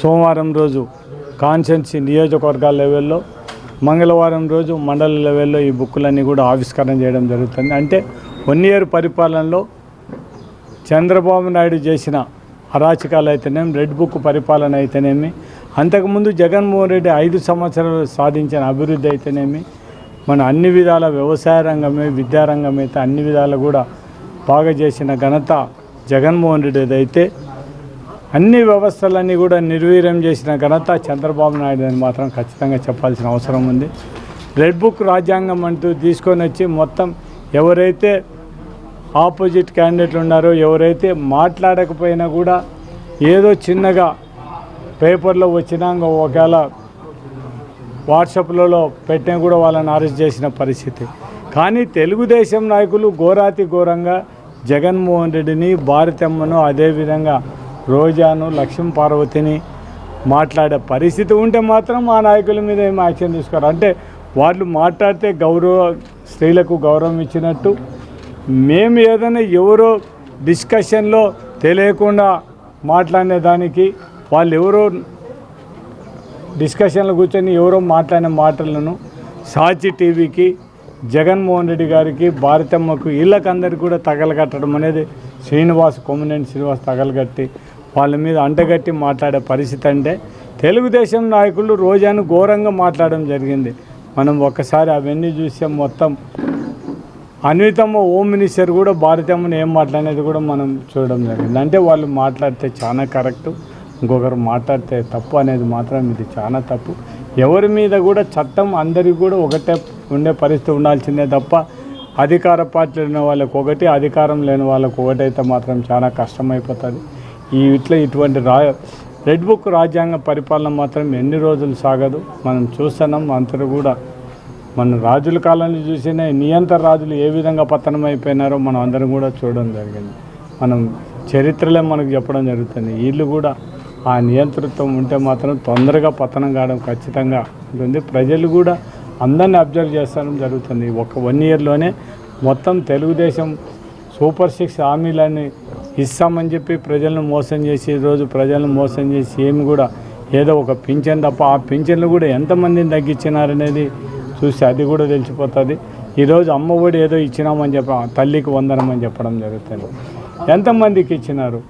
సోమవారం రోజు కాన్స్టెన్సీ నియోజకవర్గాల లెవెల్లో మంగళవారం రోజు మండల లెవెల్లో ఈ బుక్కులన్నీ కూడా ఆవిష్కరణ చేయడం జరుగుతుంది. అంటే వన్ ఇయర్ పరిపాలనలో చంద్రబాబు నాయుడు చేసిన అరాచకాలు అయితేనేమి రెడ్ బుక్ పరిపాలన అయితేనేమి అంతకుముందు జగన్మోహన్ రెడ్డి ఐదు సంవత్సరాలు సాధించిన అభివృద్ధి అయితేనేమి మన అన్ని విధాల వ్యవసాయ రంగమే విద్యారంగం అయితే అన్ని విధాలు కూడా బాగా చేసిన ఘనత జగన్మోహన్ రెడ్డిదైతే అయితే అన్ని వ్యవస్థలన్నీ కూడా నిర్వీర్యం చేసిన ఘనత చంద్రబాబు నాయుడు అని మాత్రం ఖచ్చితంగా చెప్పాల్సిన అవసరం ఉంది. రెడ్ బుక్ రాజ్యాంగం అంటూ తీసుకొని వచ్చి మొత్తం ఎవరైతే ఆపోజిట్ క్యాండిడేట్లు ఉన్నారో ఎవరైతే మాట్లాడకపోయినా కూడా ఏదో చిన్నగా పేపర్లో వచ్చినాక ఒకవేళ వాట్సాప్లలో పెట్టినా కూడా వాళ్ళని అరెస్ట్ చేసిన పరిస్థితి. కానీ తెలుగుదేశం నాయకులు ఘోరాతి ఘోరంగా జగన్మోహన్ రెడ్డిని భారతమ్మను అదేవిధంగా రోజాను లక్ష్మీ పార్వతిని మాట్లాడే పరిస్థితి ఉంటే మాత్రం ఆ నాయకుల మీద ఏం యాక్షన్ తీసుకోరు. అంటే వాళ్ళు మాట్లాడితే గౌరవ స్త్రీలకు గౌరవం ఇచ్చినట్టు మేము ఏదైనా ఎవరో డిస్కషన్లో తెలియకుండా మాట్లాడిన దానికి వాళ్ళు ఎవరో డిస్కషన్లో కూర్చొని ఎవరో మాట్లాడిన మాటలను సాచి టీవీకి జగన్మోహన్ రెడ్డి గారికి భారతమ్మకు వీళ్ళకందరికీ కూడా తగలగట్టడం అనేది శ్రీనివాస్ కొమ్మినేని శ్రీనివాస్ తగలగట్టి వాళ్ళ మీద అంటగట్టి మాట్లాడే పరిస్థితి అంటే తెలుగుదేశం నాయకులు రోజాను ఘోరంగా మాట్లాడడం జరిగింది. మనం ఒక్కసారి అవన్నీ చూస్తే మొత్తం అన్వితమ్మ హోమ్ మినిస్టర్ కూడా భారతమ్మని ఏం మాట్లాడేది కూడా మనం చూడడం జరిగింది. అంటే వాళ్ళు మాట్లాడితే చాలా కరెక్ట్ ఇంకొకరు మాట్లాడితే తప్పు అనేది మాత్రం ఇది చాలా తప్పు. ఎవరి మీద కూడా చట్టం అందరికీ కూడా ఒకటే ఉండే పరిస్థితి ఉండాల్సిందే తప్ప అధికార పార్టీలు ఉన్న వాళ్ళకి ఒకటి అధికారం లేని వాళ్ళకి ఒకటైతే మాత్రం చాలా కష్టమైపోతుంది. ఈ ఇట్లా ఇటువంటి రా రెడ్ బుక్ రాజ్యాంగ పరిపాలన మాత్రం ఎన్ని రోజులు సాగదు. మనం చూస్తున్నాం అంతరు కూడా మన రాజుల కాలంలో చూసిన నియంత్ర రాజులు ఏ విధంగా పతనం అయిపోయినారో మనం అందరం కూడా చూడడం జరిగింది. మనం చరిత్రలే మనకు చెప్పడం జరుగుతుంది. వీళ్ళు కూడా ఆ నియంతృత్వం ఉంటే మాత్రం తొందరగా పతనం కావడం ఖచ్చితంగా ఉంటుంది. ప్రజలు కూడా అందరిని అబ్జర్వ్ చేస్తడం జరుగుతుంది. ఒక వన్ ఇయర్లోనే మొత్తం తెలుగుదేశం సూపర్ సిక్స్ హామీలని ఇస్తామని చెప్పి ప్రజలను మోసం చేసి ఈరోజు ప్రజలను మోసం చేసి ఏమి కూడా ఏదో ఒక పింఛన్ తప్ప ఆ పింఛన్లు కూడా ఎంతమందిని తగ్గించినారనేది చూసి అది కూడా తెలిసిపోతుంది. ఈరోజు అమ్మ ఒడి ఏదో ఇచ్చినామని చెప్ప తల్లికి వందనమని చెప్పడం జరుగుతుంది. ఎంతమందికి ఇచ్చినారు?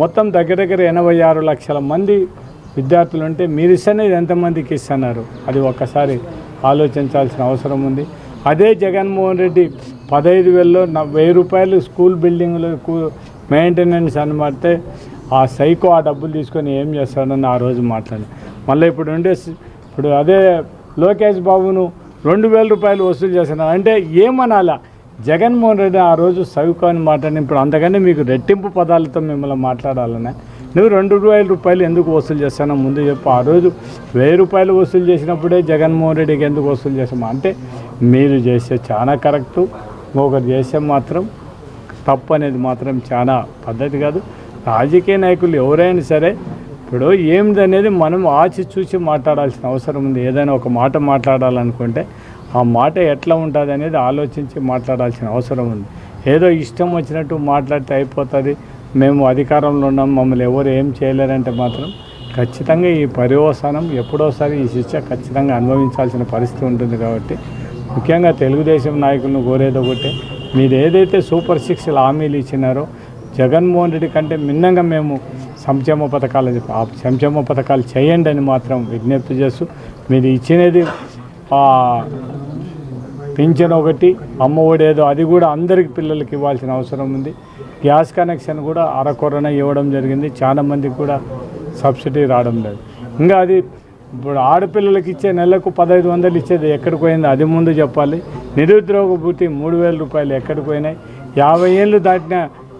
మొత్తం దగ్గర దగ్గర ఎనభై ఆరు లక్షల మంది విద్యార్థులు ఉంటే మీరు ఇస్తున్నది ఎంతమందికి ఇస్తున్నారు? అది ఒక్కసారి ఆలోచించాల్సిన అవసరం ఉంది. అదే జగన్మోహన్ రెడ్డి పదహైదు వేలలో వెయ్యి రూపాయలు స్కూల్ బిల్డింగ్లకు మెయింటెనెన్స్ అనమాడితే ఆ సైకో ఆ డబ్బులు తీసుకొని ఏం చేస్తాడని ఆ రోజు మాట్లాడి మళ్ళీ ఇప్పుడు ఉండే ఇప్పుడు అదే లోకేష్ బాబును రెండు వేల రూపాయలు వసూలు చేస్తున్నారు అంటే ఏమనాలా? జగన్మోహన్ రెడ్డి ఆ రోజు సైకో అని మాట్లాడిన ఇప్పుడు అంతకంటే మీకు రెట్టింపు పదాలతో మిమ్మల్ని మాట్లాడాలనే. నువ్వు రెండు వేల రూపాయలు ఎందుకు వసూలు చేస్తానో ముందు చెప్పు. ఆ రోజు వెయ్యి రూపాయలు వసూలు చేసినప్పుడే జగన్మోహన్ రెడ్డికి ఎందుకు వసూలు చేసాము అంటే మీరు చేసే చాలా కరెక్టు ఒకరు చేస్తే మాత్రం తప్పు అనేది మాత్రం చాలా పద్ధతి కాదు. రాజకీయ నాయకులు ఎవరైనా సరే ఇప్పుడు ఏమిటి అనేది మనం ఆచి చూసి మాట్లాడాల్సిన అవసరం ఉంది. ఏదైనా ఒక మాట మాట్లాడాలనుకుంటే ఆ మాట ఎట్లా ఉంటుంది అనేది ఆలోచించి మాట్లాడాల్సిన అవసరం ఉంది. ఏదో ఇష్టం వచ్చినట్టు మాట్లాడితే అయిపోతుంది. మేము అధికారంలో ఉన్నాం మమ్మల్ని ఎవరు ఏం చేయలేరంటే మాత్రం ఖచ్చితంగా ఈ పర్యవసానం ఎప్పుడోసారి ఈ శిక్ష ఖచ్చితంగా అనుభవించాల్సిన పరిస్థితి ఉంటుంది కాబట్టి ముఖ్యంగా తెలుగుదేశం నాయకులను కోరేది ఒకటి మీరు ఏదైతే సూపర్ సిక్స్ హామీలు ఇచ్చినారో జగన్మోహన్ రెడ్డి కంటే మిన్నంగా మేము సంక్షేమ పథకాలు ఆ సంక్షేమ పథకాలు చేయండి అని మాత్రం విజ్ఞప్తి చేస్తూ మీరు ఇచ్చినది పింఛన్ ఒకటి అమ్మ ఒడి ఏదో అది కూడా అందరికి పిల్లలకి ఇవ్వాల్సిన అవసరం ఉంది. గ్యాస్ కనెక్షన్ కూడా అరకొరన ఇవ్వడం జరిగింది. చాలామందికి కూడా సబ్సిడీ రావడం లేదు. ఇంకా అది ఇప్పుడు ఆడపిల్లలకి ఇచ్చే నెలకు పదహైదు వందలు ఇచ్చేది ఎక్కడికి పోయింది అది ముందు చెప్పాలి. నిరుద్యోగ భూతి మూడు వేల రూపాయలు ఎక్కడికి పోయినాయి? యాభై ఏళ్ళు దాటిన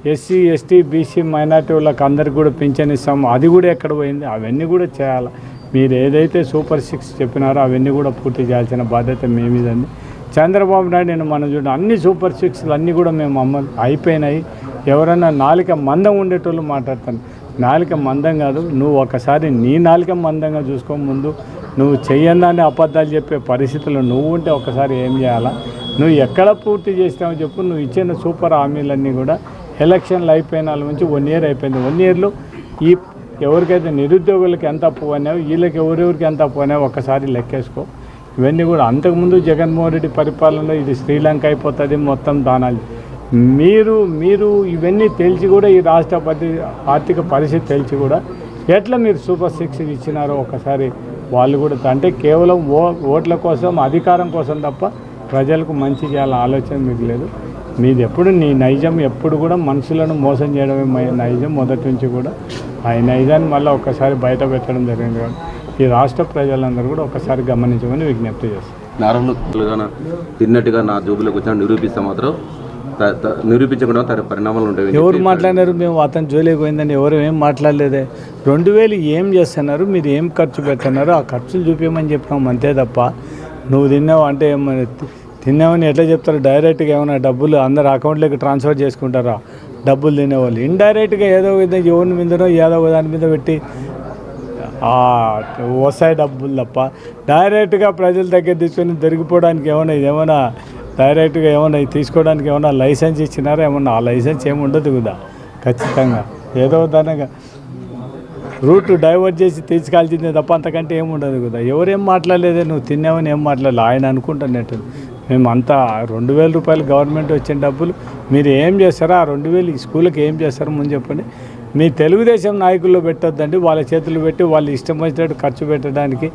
ఎస్సీ ఎస్టీ బీసీ మైనార్టీ వాళ్ళకి అందరికి కూడా పింఛన్ ఇస్తాము. అది కూడా ఎక్కడ పోయింది? అవన్నీ కూడా చేయాలి? మీరు ఏదైతే సూపర్ సిక్స్ చెప్పినారో అవన్నీ కూడా పూర్తి చేయాల్సిన బాధ్యత మేమిదండి చంద్రబాబు నాయుడు నేను మనం చూడండి అన్ని సూపర్ సిక్స్లు అన్నీ కూడా మేము అమ్మ అయిపోయినాయి. ఎవరన్నా నాలిక మందం ఉండేటోళ్ళు మాట్లాడతాను. నాలిక మందం కాదు నువ్వు ఒకసారి నీ నాలిక మందంగా చూసుకో ముందు. నువ్వు చెయ్యందాన్ని అబద్ధాలు చెప్పే పరిస్థితుల్లో నువ్వు ఉంటే ఒకసారి ఏం చేయాలా? నువ్వు ఎక్కడ పూర్తి చేసినావో చెప్పు. నువ్వు ఇచ్చిన సూపర్ హామీలన్నీ కూడా ఎలక్షన్లు అయిపోయిన నుంచి వన్ ఇయర్ అయిపోయింది. వన్ ఇయర్లో ఈ ఎవరికైతే నిరుద్యోగులకి ఎంత అప్పు పోయినాయో వీళ్ళకి ఎవరెవరికి ఎంత అప్పు పోయినాయో ఒక్కసారి లెక్కేసుకో. ఇవన్నీ కూడా అంతకుముందు జగన్మోహన్ రెడ్డి పరిపాలనలో ఇది శ్రీలంక అయిపోతుంది మొత్తం దానాలు. మీరు మీరు ఇవన్నీ తెలిసి కూడా ఈ రాష్ట్ర ఆర్థిక పరిస్థితి తెలిసి కూడా ఎట్లా మీరు సూపర్ సిక్స్ ఇచ్చినారో ఒకసారి వాళ్ళు కూడా అంటే కేవలం ఓ ఓట్ల కోసం అధికారం కోసం తప్ప ప్రజలకు మంచి చేయాలని ఆలోచన మీకు లేదు. మీది ఎప్పుడు నీ నైజం ఎప్పుడు కూడా మనుషులను మోసం చేయడమే నైజం మొదటి నుంచి కూడా. ఆ నైజాన్ని మళ్ళీ ఒక్కసారి బయట పెట్టడం జరిగింది కాబట్టి ఈ రాష్ట్ర ప్రజలందరూ కూడా ఒకసారి గమనించమని విజ్ఞప్తి చేస్తారు నార్మల్గా తిన్నట్టుగా నా జోబులోకి వచ్చిన నిరూపిస్తే మాత్రం నిరూపించకుండా తన పరిణామాలు ఉంటాయి. ఎవరు మాట్లాడినారు? మేము అతను జోలికి పోయిందని ఎవరు ఏం మాట్లాడలేదే. రెండు వేలు ఏం చేస్తున్నారు? మీరు ఏం ఖర్చు పెడుతున్నారు? ఆ ఖర్చులు చూపించమని చెప్పినాం అంతే తప్ప. నువ్వు తిన్నావు అంటే తిన్నామని తిన్నావని ఎట్లా చెప్తారు? డైరెక్ట్గా ఏమైనా డబ్బులు అందరు అకౌంట్లోకి ట్రాన్స్ఫర్ చేసుకుంటారా? డబ్బులు తినేవాళ్ళు. ఇండైరెక్ట్గా ఏదో విధంగా ఎవరి మీదనో ఏదో దాని మీద పెట్టి వస్తాయి డబ్బులు తప్ప. డైరెక్ట్గా ప్రజల దగ్గర తీసుకొని దొరికిపోవడానికి ఏమైనా ఏమైనా డైరెక్ట్గా ఏమైనా తీసుకోవడానికి ఏమైనా లైసెన్స్ ఇచ్చినారా? ఏమన్నా ఆ లైసెన్స్ ఏమి ఉండదు కదా. ఖచ్చితంగా. ఏదో దానిగా రూట్ డైవర్ట్ చేసి తీసుకెళ్తుందే తప్ప అంతకంటే ఏమి ఉండదు కదా. ఎవరేం మాట్లాడలేదే నువ్వు తిన్నావని ఏం మాట్లాడలేదు ఆయన అనుకుంటున్నట్టు. మేము అంతా రెండు వేల రూపాయలు గవర్నమెంట్ వచ్చిన డబ్బులు మీరు ఏం చేస్తారో ఆ రెండు వేలు ఈ స్కూల్కి ఏం చేస్తారో ముందు చెప్పండి. మీ తెలుగుదేశం నాయకుల్లో పెట్టొద్దండి వాళ్ళ చేతులు పెట్టి వాళ్ళు ఇష్టం వచ్చినట్టు ఖర్చు పెట్టడానికి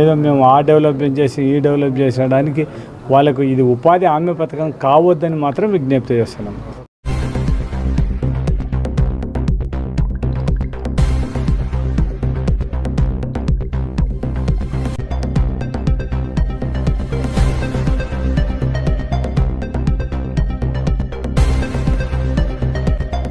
ఏదో మేము ఆ డెవలప్మెంట్ చేసి ఈ డెవలప్ చేసడానికి వాళ్ళకు ఇది ఉపాధి హామీ పథకం కావద్దని మాత్రం విజ్ఞప్తి చేస్తున్నాం.